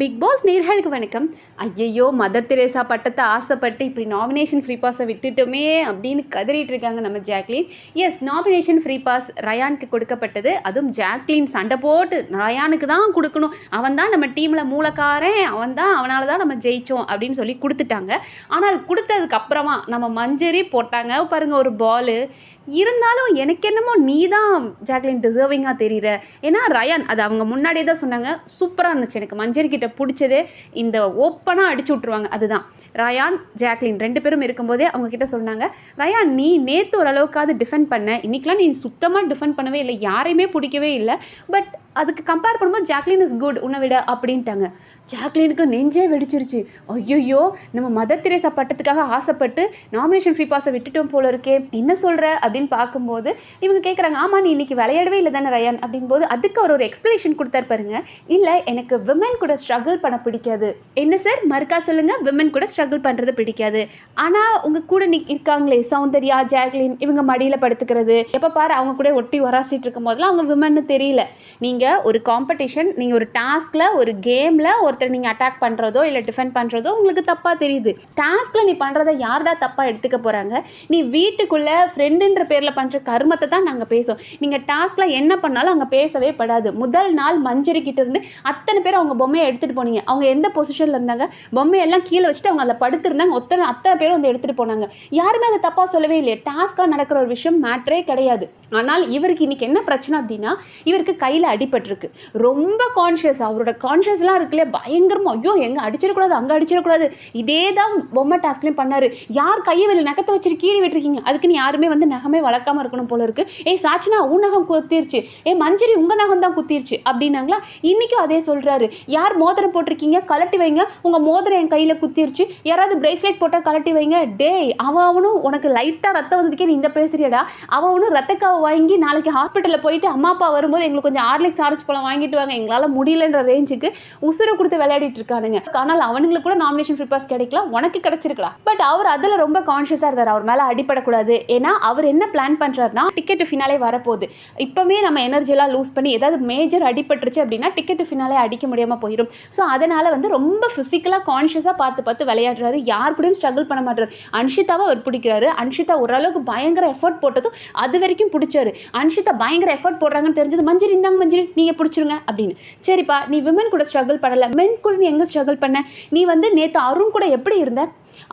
Big pass நேர்களுக்கு வணக்கம். ஐயையோ மதர் தெரேசா பட்டத்தை ஆசைப்பட்டு இப்படி நாமினேஷன் ஃப்ரீ பாஸை விட்டுட்டோமே அப்படின்னு கதறிட்டு இருக்காங்க நம்ம Jacqueline. Yes nomination free pass ரயானுக்கு கொடுக்கப்பட்டது. அதுவும் ஜாக்லின் சண்டை போட்டு ரயானுக்கு தான் கொடுக்கணும். அவன் தான் நம்ம டீமில் மூலக்காரன். அவன் தான் அவனால தான் நம்ம ஜெயித்தோம் அப்படின்னு சொல்லி கொடுத்துட்டாங்க. ஆனால் கொடுத்ததுக்கு அப்புறமா நம்ம மஞ்சரி போட்டாங்க. பாருங்கள் ஒரு பாலு இருந்தாலும் எனக்கு என்னமோ நீ தான் ஜாக்லின் டிசர்விங்காக தெரியுற. ஏன்னா ரயான் அது அவங்க முன்னாடியே தான் சொன்னாங்க. சூப்பராக இருந்துச்சு எனக்கு மஞ்சரி கிட்ட பிடிச்சதே இந்த ஓப்பனாக அடிச்சு விட்ருவாங்க அதுதான். ரயான் ஜாக்லின் ரெண்டு பேரும் இருக்கும்போதே அவங்க கிட்ட சொன்னாங்க ரயான் நீ நேற்று ஓரளவுக்காவது டிஃபெண்ட் பண்ண. இன்னைக்கெலாம் நீ சுத்தமாக டிஃபெண்ட் பண்ணவே இல்லை. யாரையுமே பிடிக்கவே இல்லை. பட் அதுக்கு கம்பேர் பண்ணும்போது ஜாக்லின் இஸ் குட் உன்னை விட அப்படின்ட்டாங்க. ஜாக்லினுக்கு நெஞ்சே வெடிச்சிருச்சு. ஐயோ நம்ம மதர் தெரேசா பட்டத்துக்காக ஆசைப்பட்டு நாமினேஷன் ஃப்ரீ பாஸை விட்டுட்டோம் போல இருக்கே. என்ன சொல்கிற அப்படின்னு பார்க்கும்போது இவங்க கேட்குறாங்க ஆமாம் நீ இன்னைக்கு விளையாடவே இல்லை தானே ரயான் அப்படின்போது அதுக்கு அவர் ஒரு எக்ஸ்பிளேஷன் கொடுத்தாரு பாருங்க. இல்லை எனக்கு விமன் கூட ஸ்ட்ரகிள் பண்ண பிடிக்காது. என்ன சார் மறுக்கா சொல்லுங்க. விமன் கூட ஸ்ட்ரகிள் பண்ணுறது பிடிக்காது. ஆனால் உங்கள் கூட நீ இருக்காங்களே சௌந்தர்யா ஜாக்லின் இவங்க மடியில் படுத்துக்கிறது எப்போ பாரு அவங்க கூட ஒட்டி வராசிட்டு இருக்கும் போதெல்லாம் அவங்க விமன்னு தெரியல. நீங்கள் ஒரு காம்படிஷன் நீங்கள் ஒரு டாஸ்கில் ஒரு கேமில் ஒருத்தர் நீங்கள் அட்டாக் பண்ணுறதோ இல்லை டிஃபெண்ட் பண்ணுறதோ உங்களுக்கு தப்பாக தெரியுது. டாஸ்கில் நீ பண்ணுறத யார்டா தப்பாக எடுத்துக்க போகிறாங்க நீ வீட்டுக்குள்ளே ஃப்ரெண்டுன்ற பேரில் பண்ணுற கருமத்தை தான் நாங்கள் பேசுவோம் நீங்கள் டாஸ்கில் என்ன பண்ணாலும் அங்கே பேசவே படாது. முதல் நாள் மஞ்சரி கிட்ட இருந்து அத்தனை பேர் அவங்க பொம்மையை எடுத்து எடுத்துகிட்டு போனீங்க. அவங்க எந்த பொசிஷனில் இருந்தாங்க? பொம்மையெல்லாம் கீழே வச்சுட்டு அவங்க அதில் படுத்திருந்தாங்க. ஒத்தனை அத்தனை பேரும் வந்து எடுத்துகிட்டு போனாங்க. யாருமே அதை தப்பாக சொல்லவே இல்லையே. டாஸ்க்காக நடக்கிற ஒரு விஷயம் மேட்ரே கிடையாது. ஆனால் இவருக்கு இன்றைக்கி என்ன பிரச்சனை அப்படின்னா இவருக்கு கையில் அடிபட்டிருக்கு. ரொம்ப கான்ஷியஸ் அவரோட கான்ஷியஸ்லாம் இருக்குல்ல பயங்கரமாக ஐயோ எங்கே அடிச்சிடக்கூடாது அங்கே அடிச்சிடக்கூடாது. இதே தான் பொம்மை டாஸ்க்லேயும் பண்ணார். யார் கையை வெளியில் நகத்தை வச்சுட்டு கீறி விட்டுருக்கீங்க? அதுக்குன்னு யாருமே வந்து நகமே வளர்க்காம இருக்கணும் போல இருக்கு. ஏய் சாச்சினா உன் நகம் குத்திருச்சு. ஏ மஞ்சரி உங்கள் நகம் தான் குத்திருச்சு. அப்படின்னாங்களா? இன்றைக்கும் அதே சொல்கிறாரு யார் மோதிரம் போட்டிருக்கீங்க? கலட்டி வைங்க. உங்கள் மோதிரம் என் கையில் குத்திருச்சு. யாராவது பிரேஸ்லெட் போட்டால் கலட்டி வைங்க. டேய் அவனும் உனக்கு லைட்டாக ரத்தம் வந்ததுக்கே நீ இந்த பேசுறியடா. அவனும் ரத்தக்காவை வாங்கி நாளைக்கு ஹாஸ்பிட்டலில் போயிட்டு அம்மா அப்பா வரும்போது எங்களுக்கு கொஞ்சம் ஆர்லிக்ஸ் ஆரஞ்சு பழம் வாங்கிட்டு வாங்க. எங்களால் முடியலன்ற ரேஞ்சுக்கு உசுரை கொடுத்து விளையாடிட்டு இருக்கானுங்க. ஆனால் அவனுங்களுக்கு கூட நாமினேஷன் ஃப்ரீ பாஸ் கிடைக்கலாம். உனக்கு கிடைச்சிருக்கலாம். பட் அவர் அதில் ரொம்ப கான்ஷியஸாக இருந்தார் அவர் மேலே அடிப்படக்கூடாது ஏன்னா அவர் என்ன பிளான் பண்ணுறாருனா டிக்கெட் ஃபினாலே வரப்போகுது. இப்போவே நம்ம எனர்ஜியெல்லாம் லூஸ் பண்ணி ஏதாவது மேஜர் அடிபட்டுருச்சு அப்படின்னா டிக்கெட் ஃபினாலே அடிக்க முடியாமல் போயிடும் ஸோ அதனால் வந்து ரொம்ப ஃபிசிக்கலாக கான்ஷியஸாக பார்த்து பார்த்து விளையாடுறாரு. யார் கூடயும் ஸ்ட்ரகிள் பண்ண மாட்டார். அன்ஷிதாவை அவர் பிடிக்கிறாரு. அன்ஷிதா ஓரளவுக்கு பயங்கர எஃபர்ட் போட்டதும் அது வரைக்கும் பிடிச்சாரு. அன்ஷிதா பயங்கர எஃபர்ட் போடுறாங்கன்னு தெரிஞ்சது மஞ்சரி இந்தாங்க மஞ்சரி நீங்கள் பிடிச்சிருங்க அப்படின்னு. சரிப்பா நீ விமன் கூட ஸ்ட்ரகிள் பண்ணல. மென் கூட நீ எங்கே ஸ்ட்ரகிள் பண்ண? நீ வந்து நேற்று அருண் கூட எப்படி இருந்த?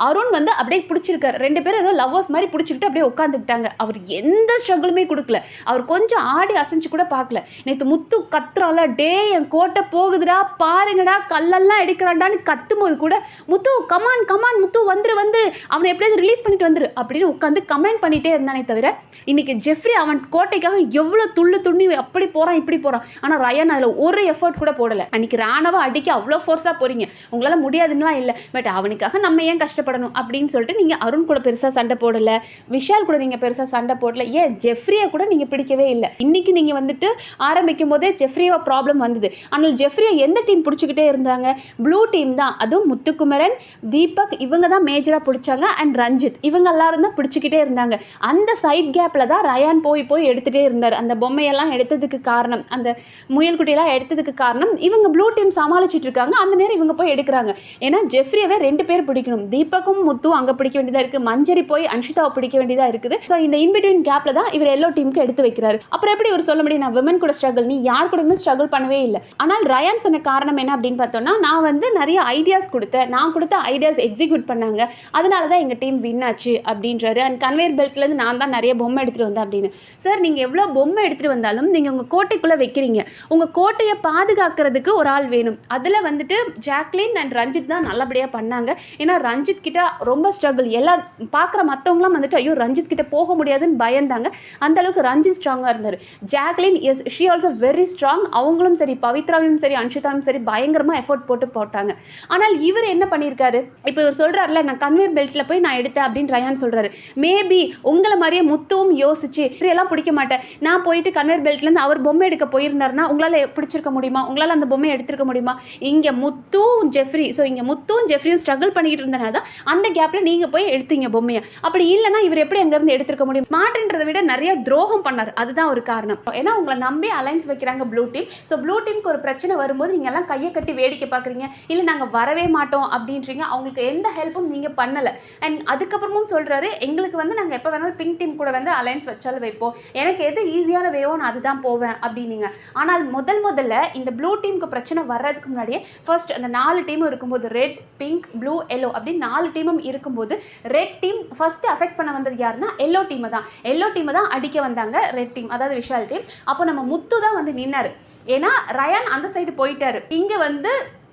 அருண் வந்து அப்படியே பிடிச்சிருக்காரு. ரெண்டு பேரும் ஏதோ லவ்வர்ஸ் மாதிரி பிடிச்சிக்கிட்டு அப்படியே உட்காந்துக்கிட்டாங்க அவர் எந்த ஸ்ட்ரகிளுமே கொடுக்கல. அவர் கொஞ்சம் ஆடி அசைஞ்சு கூட பார்க்கல. நேற்று முத்து கத்துறால டே என் கோட்டை போகுதுடா பாருங்கடா கல்லெல்லாம் எடுக்கிறான்டான்னு கத்தும்போது கூட முத்து கமான் கமான் முத்து வந்துரு வந்துரு. அவனை எப்படியாவது ரிலீஸ் பண்ணிட்டு வந்துரு. அப்படின்னு உட்காந்து கமெண்ட் பண்ணிட்டே இருந்தானே தவிர இன்னைக்கு ஜெஃப்ரி அவன் கோட்டைக்காக எவ்வளோ துள்ளு துண்ணி அப்படி போகிறான் இப்படி போகிறான் ஆனால் ரயான் அதில் ஒரு எஃபர்ட் கூட போடலை. அன்னைக்கு ராணவ அடிக்க அவ்வளோ ஃபோர்ஸாக போகிறீங்க உங்களால் முடியாதுன்னுலாம் இல்லை. பட் அவனுக்காக நம்ம ஏன் கஷ்டம் கஷ்டப்படணும் அப்படின்னு சொல்லிட்டு நீங்கள் அருண் கூட பெருசாக சண்டை போடலை விஷால் கூட நீங்கள் பெருசாக சண்டை போடல. ஏன் ஜெஃப்ரியை கூட நீங்கள் பிடிக்கவே இல்லை. இன்னைக்கு நீங்கள் வந்துட்டு ஆரம்பிக்கும் போதே ஜெஃப்ரியா ப்ராப்ளம் வந்தது. ஆனால் ஜெஃப்ரியை எந்த டீம் பிடிச்சிக்கிட்டே இருந்தாங்க? ப்ளூ டீம் தான். அதுவும் முத்துக்குமரன் தீபக் இவங்க தான் மேஜராக பிடிச்சாங்க. அண்ட் ரஞ்சித் இவங்க எல்லாரும் தான் பிடிச்சிக்கிட்டே இருந்தாங்க. அந்த சைட் கேப்பில் தான் ரயான் போய் போய் எடுத்துகிட்டே இருந்தார். அந்த பொம்மையெல்லாம் எடுத்ததுக்கு காரணம் அந்த முயல்குட்டியெல்லாம் எடுத்ததுக்கு காரணம் இவங்க ப்ளூ டீம் சமாளிச்சிட்டு இருக்காங்க. அந்த நேரம் இவங்க போய் எடுக்கிறாங்க. ஏன்னா ஜெஃப்ரியவே ரெண்டு பேர் பிடிக்கணும். தீபக்கும் முத்துவும் அங்கே பிடிக்க வேண்டியதாக இருக்குது மஞ்சரி போய் அன்ஷிதாவை பிடிக்க வேண்டியதாக இருக்குது. ஸோ இந்த இன்பிட்வீன் கேப்பில் தான் இவர் எல்லோ டீமுக்கு எடுத்து வைக்கிறாரு. அப்புறம் எப்படி இவர் சொல்ல முடியும்? நான் விமன் கூட ஸ்ட்ரகிள் நீ யார் கூடயுமே ஸ்ட்ரகிள் பண்ணவே இல்லை. ஆனால் ரயான் சொன்ன காரணம் என்ன அப்படின்னு பார்த்தோம்னா நான் வந்து நிறைய ஐடியாஸ் கொடுத்தேன். நான் கொடுத்த ஐடியாஸ் எக்ஸிக்யூட் பண்ணாங்க. அதனால தான் எங்கள் டீம் வின் ஆச்சு அப்படின்றாரு. அண்ட் கன்வேர் பெல்ட்லேருந்து நான் தான் நிறைய பொம்மை எடுத்துகிட்டு வந்தேன் அப்படின்னு. சார் நீங்கள் எவ்வளோ பொம்மை எடுத்துகிட்டு வந்தாலும் நீங்கள் உங்கள் கோட்டைக்குள்ளே வைக்கிறீங்க. உங்கள் கோட்டையை பாதுகாக்கிறதுக்கு ஒரு ஆள் வேணும். அதில் வந்துட்டு ஜாக்லின் அண்ட் ரஞ்சித் தான் நல்லபடியாக பண்ணாங்க. ஏன்னா ரஞ்சித் கிட்ட ரொம்ப ஸ்ட்ரகிள் எல்லா பார்க்குற மற்றவங்களாம் வந்துட்டு ஐயோ ரஞ்சித் கிட்ட போக முடியாதுன்னு பயந்தாங்க. அந்த அளவுக்கு ரஞ்சித் ஸ்ட்ராங்காக இருந்தார். Jacqueline yes she also very strong அவங்களும் சரி பவித்ராவும் சரி அன்ஷிதாவும் சரி பயங்கரமாக எஃபோர்ட் போட்டு போட்டாங்க. ஆனால் இவர் என்ன பண்ணியிருக்காரு? இப்போ இவர் சொல்கிறாருல நான் கன்வேர் பெல்ட்டில் போய் நான் எடுத்தேன் அப்படின்னு ரயான் சொல்கிறாரு மேபி உங்களை மாதிரியே முத்துவும் யோசிச்சு எல்லாம் பிடிக்க மாட்டேன். நான் போயிட்டு கன்வேர் பெல்ட்லேருந்து அவர் பொம்மை எடுக்க போயிருந்தாருன்னா உங்களால் பிடிச்சிருக்க முடியுமா? உங்களால் அந்த பொம்மையை எடுத்திருக்க முடியுமா? இங்கே முத்தும் ஜெஃப்ரி ஸோ இங்கே முத்தும் ஜெஃப்ரியும் ஸ்ட்ரகிள் பண்ணிக்கிட்டு இருந்தனால தான் அந்த கேப்பில் நீங்கள் போய் எடுத்தீங்க பொம்மையை. அப்படி இல்லைன்னா இவர் எப்படி அங்கேருந்து எடுத்திருக்க முடியும்? ஸ்மார்ட்ன்றதை விட நிறைய துரோகம் பண்ணார். அதுதான் ஒரு காரணம். ஏன்னா உங்களை நம்பி அலைன்ஸ் வைக்கிறாங்க ப்ளூ டீம் ஸோ ப்ளூ டீமுக்கு ஒரு பிரச்சனை வரும்போது நீங்கள் எல்லாம் கையை கட்டி வேடிக்கை பார்க்குறீங்க. இல்லை நாங்கள் வரவே மாட்டோம் அப்படின்றீங்க. அவங்களுக்கு எந்த ஹெல்ப்பும் நீங்கள் பண்ணலை. அண்ட் அதுக்கப்புறமும் சொல்கிறாரு எங்களுக்கு வந்து நாங்கள் எப்போ வேணாலும் பிங்க் டீம் கூட வந்து அலைன்ஸ் வச்சாலும் வைப்போம். எனக்கு எது ஈஸியான வேவோ நான் அதுதான் போவேன் அப்படின்னீங்க. ஆனால் முதல் முதல்ல இந்த ப்ளூ டீமுக்கு பிரச்சனை வர்றதுக்கு முன்னாடியே ஃபர்ஸ்ட் அந்த நாலு டீமும் இருக்கும்போது ரெட் பிங்க் ப்ளூ எல்லோ அப்படின்னு நாலு டீமும் இருக்கும்போது ரெட் டீம் ஃபஸ்ட்டு அஃபெக்ட் பண்ண வந்தது யாருன்னா எல்லோ டீமை தான். எல்லோ டீமை தான் அடிக்க வந்தாங்க ரெட் டீம் அதாவது விஷால் டீம் அப்போ நம்ம முத்து தான் வந்து நின்னார். ஏன்னா ரயான் அந்த சைடு போயிட்டாரு. இங்கே வந்து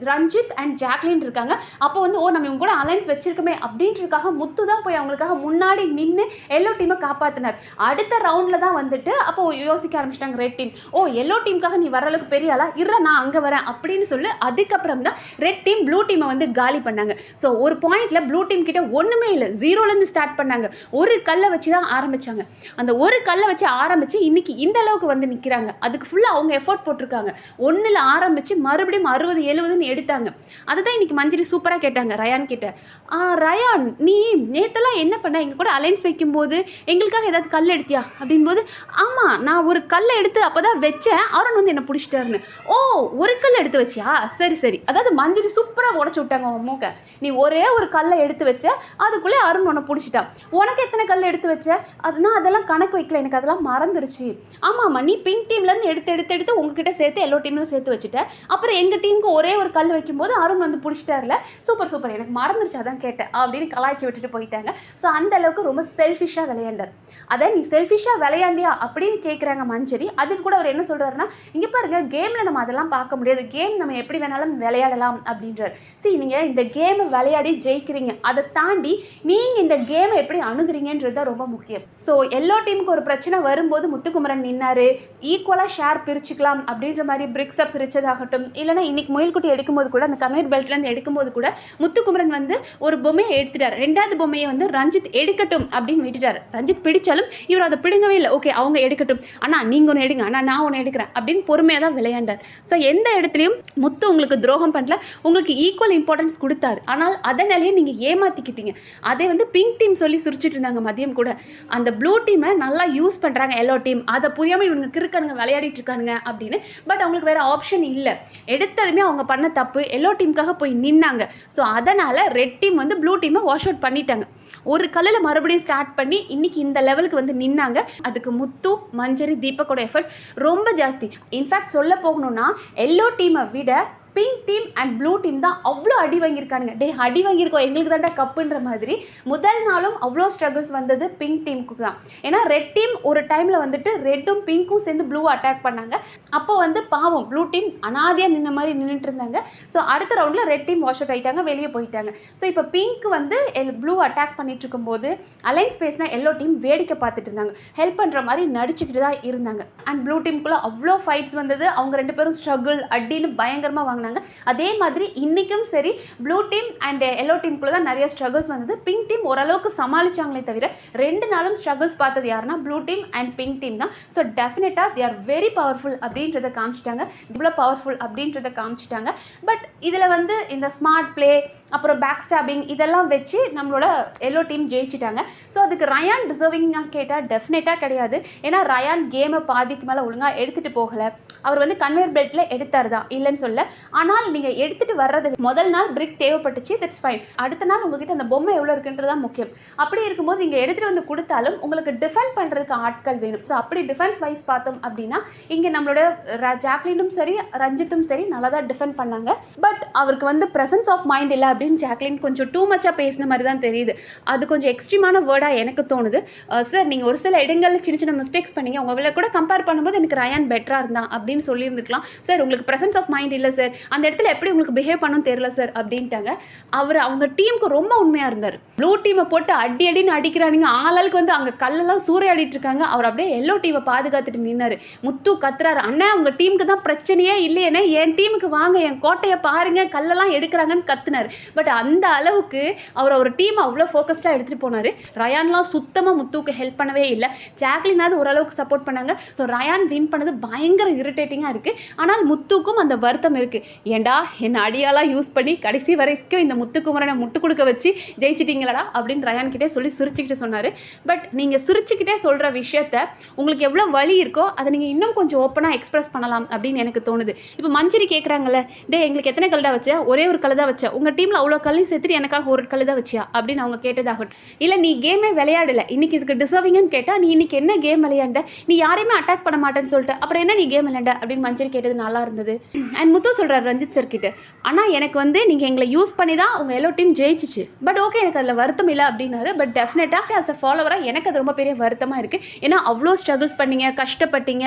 ரஞ்சித் அண்ட் ஜாக்லின் இருக்காங்க. அப்போ வந்து ஓ நம்ம இவங்க கூட அலைன்ஸ் வச்சிருக்கோமே அப்படின்றதுக்காக முத்து தான் போய் அவங்களுக்காக முன்னாடி நின்று எல்லோ டீமை காப்பாற்றினார் அடுத்த ரவுண்டில் தான் வந்துட்டு அப்போ யோசிக்க ஆரம்பிச்சிட்டாங்க ரெட் டீம் ஓ எல்லோ டீமுக்காக நீ வர அளவுக்கு பெரிய ஆளா? இருற நான் அங்கே வரேன் அப்படின்னு சொல்லி அதுக்கப்புறம் தான் ரெட் டீம் ப்ளூ டீமை வந்து காலி பண்ணாங்க. ஸோ ஒரு பாயிண்ட்ல ப்ளூ டீம் கிட்ட ஒன்றுமே இல்லை. ஜீரோலேருந்து ஸ்டார்ட் பண்ணாங்க. ஒரு கல்லை வச்சு தான் ஆரம்பிச்சாங்க. அந்த ஒரு கல்லை வச்சு ஆரம்பிச்சு இன்னைக்கு இந்த அளவுக்கு வந்து நிற்கிறாங்க அதுக்கு ஃபுல்லாக அவங்க எஃபோர்ட் போட்டிருக்காங்க. ஒன்றில் ஆரம்பிச்சு மறுபடியும் அறுபது எழுபதுன்னு எடுத்தாங்க. அதுதான் இன்னைக்கு மஞ்சரி சூப்பராக கேட்டாங்க ரயான் கிட்ட. "ஆ, ரயான் நீ நேத்தெல்லாம் என்ன பண்ண? எங்கள் கூட அலைன்ஸ் வைக்கும்போது எங்களுக்காக ஏதாவது கல் எடுத்தியா? அப்படின்போது ஆமாம் நான் ஒரு கல்லை எடுத்து அப்போ தான் வச்சேன். அருண் வந்து என்னை பிடிச்சிட்டாருன்னு. ஓ ஒரு கல் எடுத்து வச்சியா? சரி சரி. அதாவது மஞ்சரி சூப்பராக உடச்சி விட்டாங்க உன் மூக்க. நீ ஒரே ஒரு கல்லை எடுத்து வச்ச அதுக்குள்ளே அருண் உன்னை பிடிச்சிட்டான். உனக்கு எத்தனை கல் எடுத்து வச்ச? அது நான் அதெல்லாம் கணக்கு வைக்கல. எனக்கு அதெல்லாம் மறந்துருச்சு. ஆமாம் ஆமாம் நீ பிங்க் டீம்லேருந்து எடுத்து எடுத்து எடுத்து உங்ககிட்ட சேர்த்து எல்லோ டீம்லேயும் சேர்த்து வச்சுட்டேன் அப்புறம் எங்கள் டீமுக்கு ஒரே ஒரு கல் வைக்கும்போது அருண் வந்து பிடிச்சிட்டார்ல? Super super. எனக்கு மறந்துருச்சு அதான் கேட்டேன். அப்படின்னு கலாய்ச்சி விட்டுட்டு போயிட்டாங்க. ஸோ அந்த அளவுக்கு ரொம்ப செல்ஃபிஷாக விளையாண்டார். அதை நீ செல்ஃபிஷாக விளையாண்டியா அப்படின்னு கேட்குறாங்க மஞ்சரி. அதுக்கு கூட அவர் என்ன சொல்கிறாருன்னா இங்கே பாருங்க கேமில் நம்ம அதெல்லாம் பார்க்க முடியாது. கேம் நம்ம எப்படி வேணாலும் விளையாடலாம் அப்படின்றார். சரி நீங்கள் இந்த கேமை விளையாடி ஜெயிக்கிறீங்க. அதை தாண்டி நீங்கள் இந்த கேமை எப்படி அணுகிறீங்கன்றது தான் ரொம்ப முக்கியம். ஸோ எல்லோ டீமுக்கு ஒரு பிரச்சனை வரும்போது முத்துக்குமரன் நின்னாரு. ஈக்குவலாக ஷேர் பிரிச்சுக்கலாம் அப்படின்ற மாதிரி பிரிக்ஸை பிரிச்சதாகட்டும். இல்லைனா இன்னைக்கு முயல்குட்டி எடுக்கும்போது கூட அந்த கன்வேர் பெல்ட்லேருந்து எடுக்கும்போது கூட முத்துக்குமரன் வந்து ஒரு பொம்மையை எடுத்துட்டார். ரெண்டாவது பொம்மையை வந்து ரஞ்சித் எடுக்கட்டும் அப்படின்னு விட்டுட்டார். ரஞ்சித் பிடிச்சாலும் இவர் அதை பிடுங்கவே இல்லை. ஓகே அவங்க எடுக்கட்டும். ஆனால் நீங்கள் ஒன்று எடுங்க. அண்ணா நான் ஒன்று எடுக்கிறேன் அப்படின்னு பொறுமையாக தான் விளையாண்டார். ஸோ எந்த இடத்துலையும் முத்து உங்களுக்கு துரோகம் பண்ணல. உங்களுக்கு ஈக்குவல் இம்பார்ட்டன்ஸ் கொடுத்தாரு. ஆனால் அதனாலேயே நீங்கள் ஏமாற்றிக்கிட்டீங்க அதே வந்து பிங்க் டீம் சொல்லி சிரிச்சிட்டு இருந்தாங்க மதியம் கூட. அந்த ப்ளூ டீமை நல்லா யூஸ் பண்ணுறாங்க எல்லோ டீம் அதை புரியாமல் இவங்க கிறுக்கானுங்க விளையாடிட்டு இருக்கானுங்க அப்படின்னு. பட் அவங்களுக்கு வேறு ஆப்ஷன் இல்லை. எடுத்ததுமே அவங்க பண்ண தப்பு எல்லோ டீமுக்காக போய் நின்னாங்க. ஸோ அதனால் ரெட் டீம் வந்து ப்ளூ டீமை வாஷ் அவுட் பண்ணிட்டாங்க. ஒரு கல்லில் மறுபடியும் ஸ்டார்ட் பண்ணி இன்றைக்கி இந்த லெவலுக்கு வந்து நின்னாங்க. அதுக்கு முத்து மஞ்சரி தீபக்கோட எஃபர்ட் ரொம்ப ஜாஸ்தி. இன்ஃபேக்ட் சொல்ல போகணும்னா எல்லோ டீமை விட pink team and blue team தான் அவ்வளோ அடி வாங்கியிருக்கானுங்க. டே அடி வாங்கியிருக்கோம். எங்களுக்கு தாண்டா கப்புன்ற மாதிரி. முதல் நாளும் அவ்வளோ ஸ்ட்ரகிள்ஸ் வந்தது பிங்க் டீமுக்கு தான். ஏன்னா ரெட் டீம் ஒரு டைமில் வந்துட்டு ரெட்டும் பிங்க்கும் சேர்ந்து ப்ளூ அட்டாக் பண்ணாங்க. அப்போ வந்து பாவம் ப்ளூ டீம் அனாதையாக நின்ன மாதிரி நின்றுட்டு இருந்தாங்க. ஸோ அடுத்த ரவுண்டில் ரெட் டீம் வாஷ் அவுட் ஆகிட்டாங்க வெளியே போயிட்டாங்க. ஸோ இப்போ பிங்க் வந்து எல் ப்ளூ அட்டாக் பண்ணிட்டு இருக்கும்போது அலைன்ஸ் பேஸ்னால் எல்லோ டீம் வேடிக்கை பார்த்துட்டு இருந்தாங்க. ஹெல்ப் பண்ணுற மாதிரி நடிச்சுக்கிட்டு தான் இருந்தாங்க. அண்ட் ப்ளூ டீமுக்குள்ளே அவ்வளோ ஃபைட்ஸ் வந்தது. அவங்க ரெண்டு பேரும் ஸ்ட்ரகிள் அடின்னு பயங்கரமாக வாங்கினாங்க அதே மாதிரி இன்றைக்கும் சரி ப்ளூ டீம் அண்ட் எல்லோ டீமுக்குள்ளே தான் நிறைய ஸ்ட்ரகிள்ஸ் வந்தது. பிங்க் டீம் ஓரளவுக்கு சமாளிச்சாங்களே தவிர ரெண்டு நாளும் ஸ்ட்ரகிள்ஸ் பார்த்தது யாருன்னா blue team and pink team தான். ஸோ டெஃபினட்டாக தே ஆர் வெரி பவர்ஃபுல் அப்படின்றத காமிச்சிட்டாங்க. இவ்வளோ பவர்ஃபுல் அப்படின்றத காமிச்சிட்டாங்க. பட் இதில் வந்து இந்த ஸ்மார்ட் ப்ளே அப்புறம் பேக் ஸ்டாபிங் இதெல்லாம் வச்சு நம்மளோட எல்லோ டீம் ஜெயிச்சிட்டாங்க. ஸோ அதுக்கு ரயான் டிசர்விங்னா கேட்டால் டெஃபினட்டாக கிடையாது. ஏன்னா ரயான் கேமை பாதிக்கு மேலே ஒழுங்காக எடுத்துகிட்டு போகலை. அவர் வந்து கன்வேர் பெல்ட்டில் எடுத்தார் தான். இல்லைன்னு சொல்ல. ஆனால் நீங்கள் எடுத்துகிட்டு வர்றது முதல் நாள் பிரிக் தேவைப்பட்டுச்சு தட்ஸ் ஃபைன் அடுத்த நாள் உங்ககிட்ட அந்த பொம்மை எவ்வளோ இருக்குன்றது தான் முக்கியம். அப்படி இருக்கும்போது நீங்கள் எடுத்துகிட்டு வந்து கொடுத்தாலும் உங்களுக்கு டிஃபெண்ட் பண்ணுறதுக்கு ஆட்கள் வேணும். ஸோ அப்படி டிஃபென்ஸ் வைஸ் பார்த்தோம் அப்படின்னா இங்கே நம்மளோட ர- ஜாக்லினும் சரி ரஞ்சித்தும் சரி நல்லா தான் டிஃபெண்ட் பண்ணாங்க. பட் அவருக்கு வந்து ப்ரெசன்ஸ் ஆஃப் மைண்ட் இல்லை அப்படின்னு ஜாக்லின் கொஞ்சம் டூ மச்சாக பேசின மாதிரி தான் தெரியுது. அது கொஞ்சம் எக்ஸ்ட்ரீமான வேர்டாக எனக்கு தோணுது. சார் நீங்கள் ஒரு சில இடங்களில் சின்ன சின்ன மிஸ்டேக்ஸ் பண்ணீங்க. உங்கள் கூட கம்பேர் பண்ணும்போது எனக்கு ரயான் பெட்டராக இருந்தான் அப்படின்னு சொல்லியிருந்துக்கலாம். சார் உங்களுக்கு ப்ரெசன்ஸ் ஆஃப் மைண்ட் இல்லை சார் அந்த இடத்துல எப்படி உங்களுக்கு பிஹேவ் பண்ணணும் தெரியல சார் அப்படின்ட்டாங்க. அவர் அவங்க டீமுக்கு ரொம்ப உண்மையாக இருந்தார். ப்ளூ டீமை போட்டு அடி அடின்னு அடிக்கிறானுங்க. ஆளாளுக்கு வந்து அங்கே கல்லெல்லாம் சூறையாடிட்டு இருக்காங்க. அவர் அப்படியே எல்லோ டீமை பாதுகாத்துட்டு நின்னார். முத்து கத்துறாரு. அண்ணா உங்கள் டீமுக்கு தான் பிரச்சனையே இல்லையேனே. என் டீமுக்கு வாங்க. என் கோட்டையை பாருங்க. கல்லெல்லாம் எடுக்கிறாங்கன்னு கத்துனார். பட் அந்த அளவுக்கு அவர் ஒரு டீம் அவ்வளோ ஃபோக்கஸ்டாக எடுத்துகிட்டு போனார். ரயான்லாம் சுத்தமாக முத்துவுக்கு ஹெல்ப் பண்ணவே இல்லை. ஜாக்லினாவது ஓரளவுக்கு சப்போர்ட் பண்ணாங்க. ஸோ ரயான் வின் பண்ணது பயங்கர இரிட்டேட் இரிட்டேட்டிங்காக இருக்குது ஆனால் முத்துக்கும் அந்த வருத்தம் இருக்குது ஏண்டா என்னை அடியாலாம் யூஸ் பண்ணி கடைசி வரைக்கும் இந்த முத்துக்குமரனை முட்டு கொடுக்க வச்சு ஜெயிச்சிட்டீங்களடா அப்படின்னு ரயான் கிட்டே சொல்லி சிரிச்சுக்கிட்டு சொன்னார். பட் நீங்கள் சிரிச்சுக்கிட்டே சொல்கிற விஷயத்த உங்களுக்கு எவ்வளோ வழி இருக்கோ அதை நீங்கள் இன்னும் கொஞ்சம் ஓப்பனாக எக்ஸ்பிரஸ் பண்ணலாம் அப்படின்னு எனக்கு தோணுது. இப்போ மஞ்சரி கேட்குறாங்கல்ல டே எங்களுக்கு எத்தனை கல் தான் வச்ச? ஒரே ஒரு கல் தான் வச்ச. உங்கள் டீமில் அவ்வளோ கல்லையும் சேர்த்துட்டு எனக்காக ஒரு கல் தான் வச்சியா? அப்படின்னு அவங்க கேட்டதாகட்டும் இல்லை நீ கேமே விளையாடல. இன்னைக்கு இதுக்கு டிசர்விங்னு கேட்டால் நீ இன்னைக்கு என்ன கேம் விளையாண்ட? நீ யாரையுமே அட்டாக் பண்ண மாட்டேன்னு சொல்லிட்டு. அப்புறம் என்ன நீ கேம் விளையாண்ட? அப்படின்னு மஞ்சள் கேட்டது நல்லா இருந்தது. அண்ட் முத்து சொல்கிறார் ரஞ்சித் சார் கிட்ட ஆனால் எனக்கு வந்து நீங்கள் எங்களை யூஸ் பண்ணி தான் உங்கள் எல்லோ டீம் ஜெயிச்சிச்சு. பட் ஓகே எனக்கு அதில் வருத்தம் இல்லை அப்படின்னாரு. பட் டெஃபினட்டாக ஆஸ் அ ஃபாலோவராக எனக்கு அது ரொம்ப பெரிய வருத்தமாக இருக்குது ஏன்னா அவ்வளோ ஸ்ட்ரகிள்ஸ் பண்ணீங்க கஷ்டப்பட்டீங்க.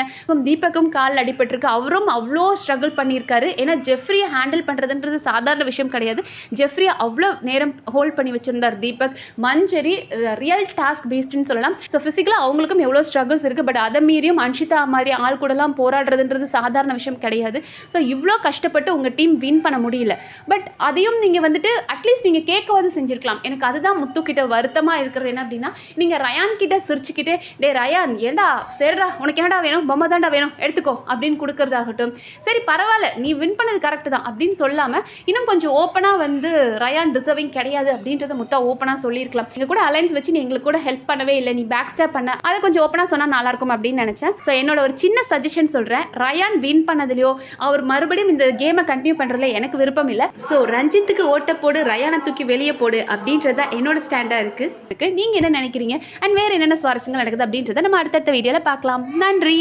தீபக்கும் கால் அடிபட்டிருக்கு. அவரும் அவ்வளோ ஸ்ட்ரகிள் பண்ணியிருக்காரு. ஏன்னா ஜெஃப்ரியை ஹேண்டில் பண்ணுறதுன்றது சாதாரண விஷயம் கிடையாது. ஜெஃப்ரியை அவ்வளோ நேரம் ஹோல்ட் பண்ணி வச்சிருந்தார் தீபக். மஞ்சரி ரியல் டாஸ்க் பேஸ்டுன்னு சொல்லலாம். ஸோ ஃபிசிக்கலாக அவங்களுக்கும் எவ்வளோ ஸ்ட்ரகிள்ஸ் இருக்குது பட் அதை மீறியும் அன்ஷிதா மாதிரி ஆள் கூடலாம் போராடுறதுன்றது சாதாரண விஷயம் கிடையாது. ஸோ இவ்வளோ கஷ்டப்பட்டு உங்கள் டீம் வின் பண்ண முடியல. பட் அதையும் நீங்கள் வந்துட்டு அட்லீஸ்ட் நீங்கள் கேட்கவாது செஞ்சுருக்கலாம். எனக்கு அதுதான் முத்துக்கிட்ட வருத்தமாக இருக்கிறது என்ன அப்படின்னா நீங்கள் ரயான் கிட்ட சிரிச்சுக்கிட்டே டே ரயான் ஏண்டா சரிடா உனக்கு என்னடா வேணும்? பொம்மை தாண்டா வேணும். எடுத்துக்கோ. அப்படின்னு கொடுக்கறதாகட்டும். சரி பரவாயில்ல நீ வின் பண்ணது கரெக்டு தான் அப்படின்னு சொல்லாமல் இன்னும் கொஞ்சம் ஓப்பனாக வந்து ரயான் டிசர்விங் கிடையாது அப்படின்றத முத்தா ஓப்பனாக சொல்லியிருக்கலாம். நீங்கள் கூட அலைன்ஸ் வச்சு நீ எங்களுக்கு கூட ஹெல்ப் பண்ணவே இல்லை. நீ பேக் ஸ்டாப் பண்ண. அதை கொஞ்சம் ஓப்பனாக சொன்னால் நல்லாயிருக்கும் அப்படின்னு நினச்சேன். ஸோ என்னோட ஒரு சின்ன சஜஷன் சொல்கிறேன் ரயான் வின் பண்ணதுலையோ அவர் மறுபடியும் இந்த கேமை கண்டினியூ பண்ணுறதுல எனக்கு விருப்பம் இல்லை. ஸோ ரஞ்சித்துக்கு ஓட்ட போடு ரயானை தூக்கி வெளியே போடு அப்படின்றது தான் என்னோட ஸ்டாண்டாக இருக்குது நீங்கள் என்ன நினைக்கிறீங்க? அண்ட் வேறு என்னென்ன சுவாரஸ்யங்கள் நடக்குது அப்படின்றத நம்ம அடுத்தடுத்த வீடியோவில் பார்க்கலாம். நன்றி!